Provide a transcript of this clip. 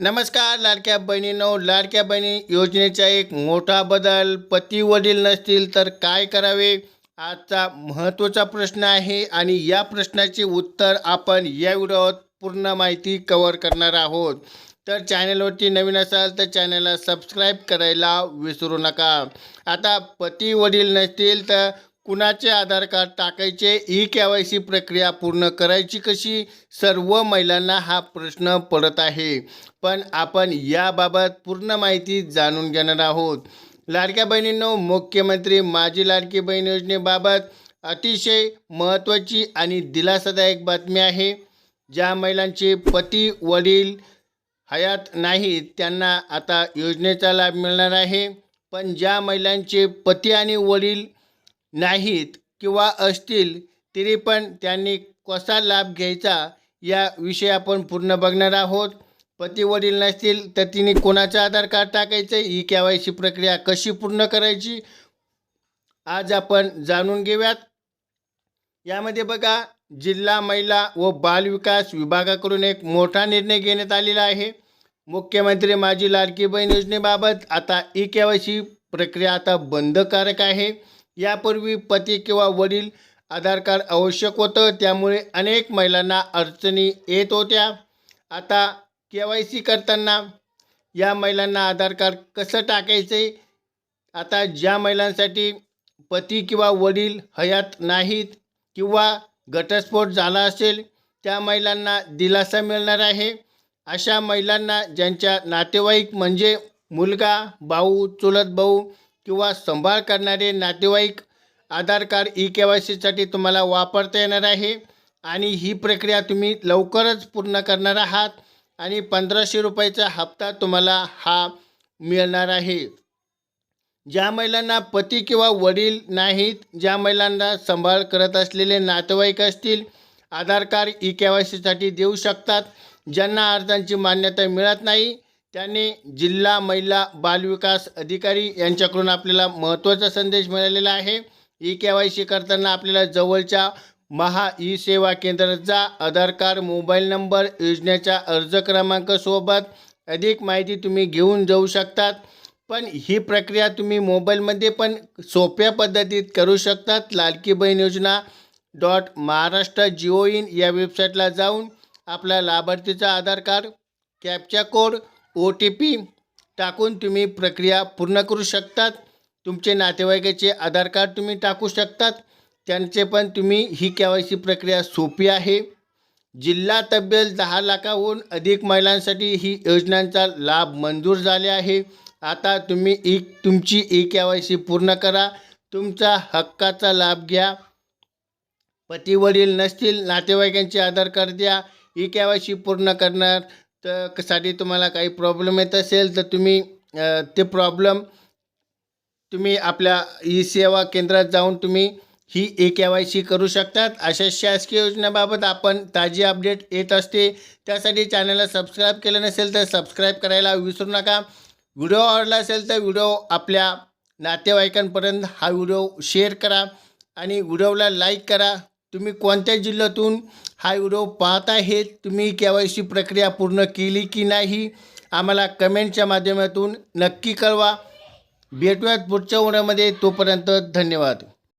नमस्कार लाडक्या बहिणीनो. लाडक्या बहिणी योजनेचा एक मोठा बदल. पती वडील नसतील तर काय करावे? आजचा महत्त्वाचा प्रश्न आहे आणि या प्रश्नाचे उत्तर आपण या व्हिडिओत पूर्ण माहिती कवर करणार आहोत. तर चॅनलवरती नवीन असाल तर चॅनलला सबस्क्राईब करायला विसरू नका. आता पती वडील नसतील तर कुणाचे आधार कार्ड टाकायचे ई के वाय सी प्रक्रिया पूर्ण करायची कशी? सर्व महिलांना हा प्रश्न पडत आहे. पण आपण याबाबत पूर्ण माहिती जाणून घेणार आहोत. लाडक्या बहिणींनो मुख्यमंत्री माझी लाडकी बहीण योजनेबाबत अतिशय महत्त्वाची आणि दिलासादायक बातमी आहे. ज्या महिलांचे पती वडील हयात नाहीत त्यांना आता योजनेचा लाभ मिळणार आहे. पण ज्या महिलांचे पती आणि वडील नाहीत किंवा असतील तरी पण त्यांनी कसा लाभ घ्यायचा या विषयी आपण पूर्ण बघणार आहोत. पती वडील नसतील तर तिने कोणाचं आधार कार्ड टाकायचं? ई के वाय सी प्रक्रिया कशी पूर्ण करायची? आज आपण जाणून घेऊयात. यामध्ये बघा जिल्हा महिला व बालविकास विभागाकडून एक मोठा निर्णय घेण्यात आलेला आहे. मुख्यमंत्री माझी लाडकी बहीण योजनेबाबत आता ई के वाय सी प्रक्रिया आता बंधकारक आहे. यापूर्वी पती किंवा वडील आधार कार्ड आवश्यक होतं त्यामुळे अनेक महिलांना अडचणी येत होत्या. आता के वाय सी करताना या महिलांना आधार कार्ड कसं टाकायचे? आता ज्या महिलांसाठी पती किंवा वडील हयात नाहीत किंवा घटस्फोट झाला असेल त्या महिलांना दिलासा मिळणार आहे. अशा महिलांना ज्यांच्या नातेवाईक म्हणजे मुलगा भाऊ चुलत भाऊ किंवा सांभाळ करणारे नातेवाईक Aadhaar card E K Y सीसाठी तुम्हाला वापरता येणार आहे. आणि ही प्रक्रिया तुम्ही लवकरच पूर्ण करणार आहात आणि पंधराशे रुपयाचा हप्ता तुम्हाला हा मिळणार आहे. ज्या महिलांना पती किंवा वडील नाहीत ज्या महिलांना सांभाळ करत असलेले नातेवाईक असतील Aadhaar card E K Y सीसाठी देऊ शकतात. ज्यांना अर्जांची मान्यता मिळत नाही त्यांनी जिल्हा महिला बालविकास अधिकारी यांच्याकडून आपल्याला महत्त्वाचा संदेश मिळालेला आहे. ई के वाय सी करताना आपल्याला जवळच्या महा ई सेवा केंद्रात जा आधार कार्ड मोबाईल नंबर योजनेचा अर्ज क्रमांकासोबत अधिक माहिती तुम्ही घेऊन जाऊ शकतात. पण ही प्रक्रिया तुम्ही मोबाईलमध्ये पण सोप्या पद्धतीत करू शकतात. लाडकी बहीण योजना डॉट महाराष्ट्र जिओ इन या वेबसाईटला जाऊन आपल्या लाभार्थीचा Aadhaar card captcha code O T P टाकून तुम्ही प्रक्रिया पूर्ण करू शकतात. तुमचे नातेवाईकाचे आधार कार्ड तुम्ही टाकू शकतात. त्यांचे पण तुम्ही ही के वाय सी प्रक्रिया सोपी आहे. जिल्हा तब्बल दहा लाखाहून अधिक महिलांसाठी ही योजनांचा लाभ मंजूर झाले आहे. आता तुम्ही ई तुमची ई के वाय सी पूर्ण करा. तुमचा हक्काचा लाभ घ्या. पती वडील नसतील नातेवाईकांचे आधार कार्ड द्या. ई के वाय सी पूर्ण करणार तर साठी तुम्हाला काही प्रॉब्लेम येत असेल तर तुम्ही ते प्रॉब्लेम तुम्ही आपल्या ई सेवा केंद्रात जाऊन तुम्ही ही ए के वाय सी करू शकतात. अशा शासकीय योजनेबाबत आपण ताजी अपडेट येत असते. त्यासाठी चॅनलला सबस्क्राईब केलं नसेल तर सबस्क्राईब करायला विसरू नका. व्हिडिओ आवडला असेल तर व्हिडिओ आपल्या नातेवाईकांपर्यंत हा व्हिडिओ शेअर करा आणि व्हिडिओला लाईक करा. तुम्ही कोणत्या जिल्ह्यातून हा व्हिडिओ पाहत आहेत? तुम्ही के वाय सी प्रक्रिया पूर्ण केली की नाही? आम्हाला कमेंटच्या माध्यमातून नक्की कळवा. भेटूयात पुढच्या व्हिडिओमध्ये. तोपर्यंत धन्यवाद.